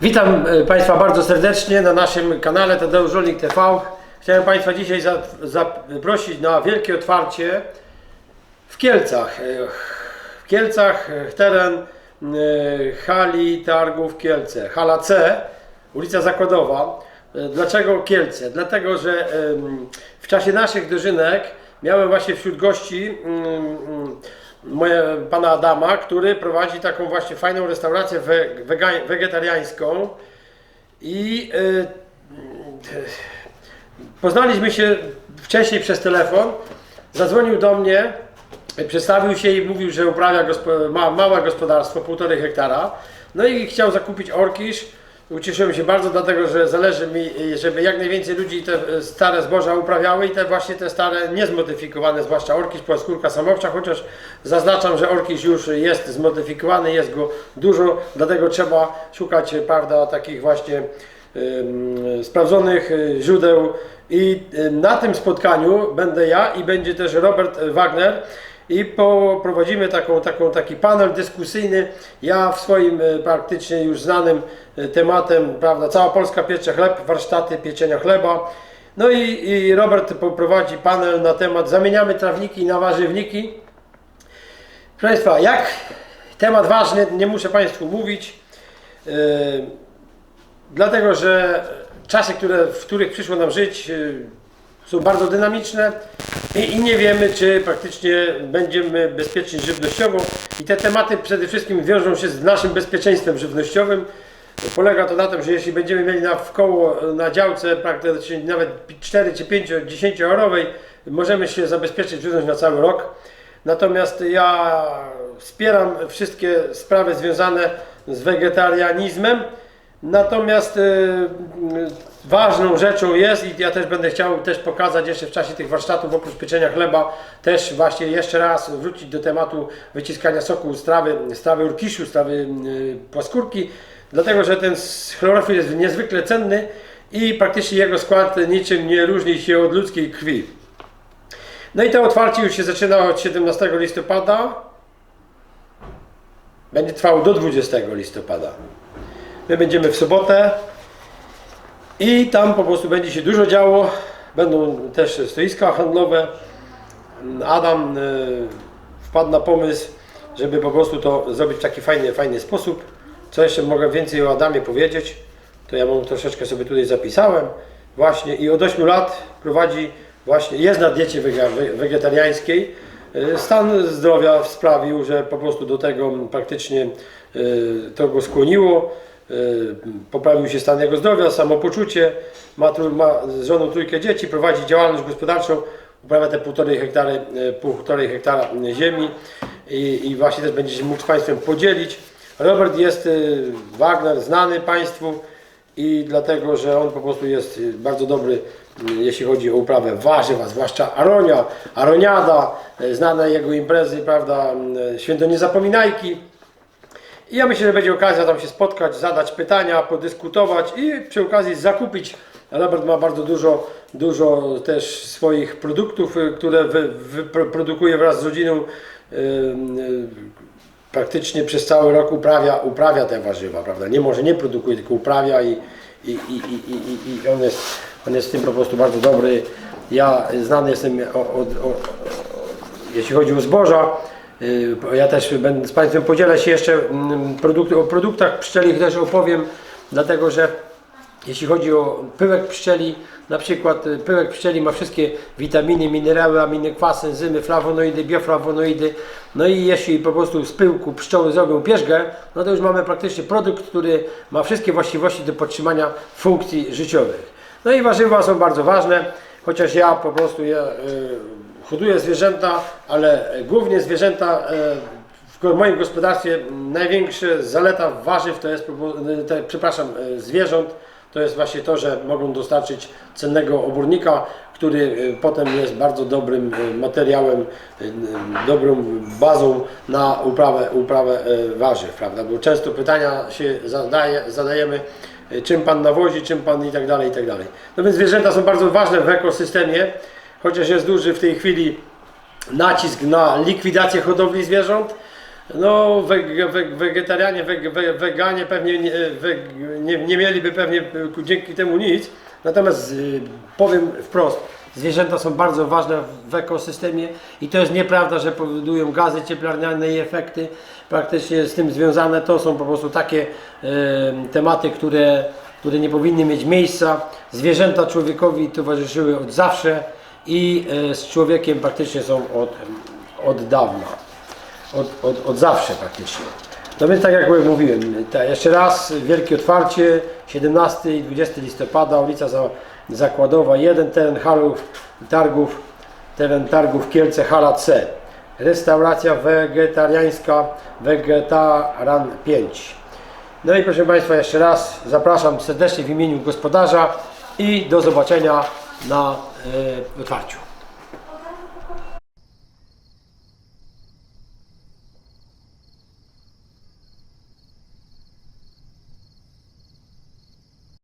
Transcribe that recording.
Witam e, Państwa bardzo serdecznie na naszym kanale Tadeusz Żolnik TV. Chciałem Państwa dzisiaj za- zaprosić na wielkie otwarcie w Kielcach. E, W Kielcach e, teren hali targów Kielce, hala C, ulica Zakładowa. Dlaczego Kielce? Dlatego, że w czasie naszych dożynek miałem właśnie wśród gości mm, mm, moje, pana Adama, który prowadzi taką właśnie fajną restaurację we, wega- wegetariańską i y, poznaliśmy się wcześniej przez telefon. Zadzwonił do mnie, przedstawił się i mówił, że uprawia gospo, ma, małe gospodarstwo, półtorej hektara. No i chciał zakupić orkisz. Ucieszyłem się bardzo, dlatego że zależy mi, żeby jak najwięcej ludzi te stare zboża uprawiały i te właśnie te stare niezmodyfikowane, zwłaszcza orkisz, płaskórka, samowcza, chociaż zaznaczam, że orkisz już jest zmodyfikowany, jest go dużo, dlatego trzeba szukać, prawda, takich właśnie sprawdzonych y, źródeł. I y, na tym spotkaniu będę ja i będzie też Robert Wagner i poprowadzimy taką, taką, taki panel dyskusyjny. Ja w swoim y, praktycznie już znanym y, tematem, prawda, cała Polska piecze chleb, warsztaty pieczenia chleba. No i, i Robert poprowadzi panel na temat zamieniamy trawniki na warzywniki. Proszę Państwa, jak temat ważny, nie muszę Państwu mówić. Yy, dlatego że czasy, które, w których przyszło nam żyć, y, są bardzo dynamiczne i, i nie wiemy, czy praktycznie będziemy bezpieczni żywnościowo. I te tematy przede wszystkim wiążą się z naszym bezpieczeństwem żywnościowym. Polega to na tym, że jeśli będziemy mieli na, w koło na działce praktycznie nawet 4 czy 5, 10 orowej, możemy się zabezpieczyć żywność na cały rok. Natomiast ja wspieram wszystkie sprawy związane z wegetarianizmem. Natomiast y, y, ważną rzeczą jest i ja też będę chciał też pokazać jeszcze w czasie tych warsztatów oprócz pieczenia chleba też właśnie jeszcze raz wrócić do tematu wyciskania soku z trawy, z trawy urkiszu, z trawy y, płaskórki, dlatego że ten chlorofil jest niezwykle cenny i praktycznie jego skład niczym nie różni się od ludzkiej krwi. No i to otwarcie już się zaczyna od 17 listopada. Będzie trwało do 20 listopada. My będziemy w sobotę i tam po prostu będzie się dużo działo. Będą też stoiska handlowe. Adam y, wpadł na pomysł, żeby po prostu to zrobić w taki fajny, fajny sposób. Co jeszcze mogę więcej o Adamie powiedzieć? To ja mu troszeczkę sobie tutaj zapisałem. Właśnie i od 8 lat prowadzi właśnie, jest na diecie wegetariańskiej. Y, Stan zdrowia sprawił, że po prostu do tego praktycznie y, to go skłoniło. Y, Poprawił się stan jego zdrowia, samopoczucie, ma, ma z żoną trójkę dzieci, prowadzi działalność gospodarczą, uprawia te półtorej hektara, y, półtorej hektara ziemi i, i właśnie też będzie się mógł z Państwem podzielić. Robert jest y, Wagner, znany Państwu i dlatego, że on po prostu jest bardzo dobry, jeśli chodzi o uprawę warzyw, a zwłaszcza aronia, aroniada, znane jego imprezy, prawda, święto niezapominajki. I ja myślę, że będzie okazja tam się spotkać, zadać pytania, podyskutować i przy okazji zakupić. Robert ma bardzo dużo, dużo też swoich produktów, y, które wy, wyprodukuje wraz z rodziną. y, y, Praktycznie przez cały rok uprawia, uprawia te warzywa, prawda? Nie może nie produkuje, tylko uprawia i, i, i, i, i, on, jest, on jest tym po prostu bardzo dobry. Ja znany jestem jeśli chodzi o zboża, ja też będę z Państwem podzielę się jeszcze mm, produkty, o produktach pszczelich też opowiem, dlatego że jeśli chodzi o pyłek pszczeli, na przykład y, pyłek pszczeli ma wszystkie witaminy, minerały, aminokwasy, enzymy, flawonoidy, bioflawonoidy. No i jeśli po prostu z pyłku pszczoły zrobią pierzgę, no to już mamy praktycznie produkt, który ma wszystkie właściwości do podtrzymania funkcji życiowych. No i warzywa są bardzo ważne, chociaż ja po prostu ja, y, hoduję zwierzęta, ale głównie zwierzęta y, w moim gospodarstwie największa zaleta warzyw to jest, y, te, przepraszam, y, zwierząt, to jest właśnie to, że mogą dostarczyć cennego obornika, który potem jest bardzo dobrym materiałem, dobrą bazą na uprawę, uprawę warzyw, prawda? Bo często pytania się zadaje, zadajemy, czym Pan nawozi, czym Pan i tak dalej, i tak dalej. No więc zwierzęta są bardzo ważne w ekosystemie, chociaż jest duży w tej chwili nacisk na likwidację hodowli zwierząt, No, wege, wege, wegetarianie, wege, we- weganie pewnie nie, nie, nie mieliby pewnie dzięki temu nic. Natomiast y, powiem wprost, zwierzęta są bardzo ważne w ekosystemie i to jest nieprawda, że powodują gazy cieplarniane i efekty praktycznie z tym związane. To są po prostu takie e, tematy, które, które nie powinny mieć miejsca. Zwierzęta człowiekowi towarzyszyły od zawsze i e, z człowiekiem praktycznie są od, od dawna od, od, od zawsze praktycznie. No więc tak jak mówiłem, jeszcze raz wielkie otwarcie, 17 i 20 listopada, ulica Za, Zakładowa 1, teren halów, targów, teren targów Kielce, hala C. Restauracja wegetariańska Wegetaran 5. No i proszę Państwa, jeszcze raz zapraszam serdecznie w imieniu gospodarza i do zobaczenia na E, እባካችሁ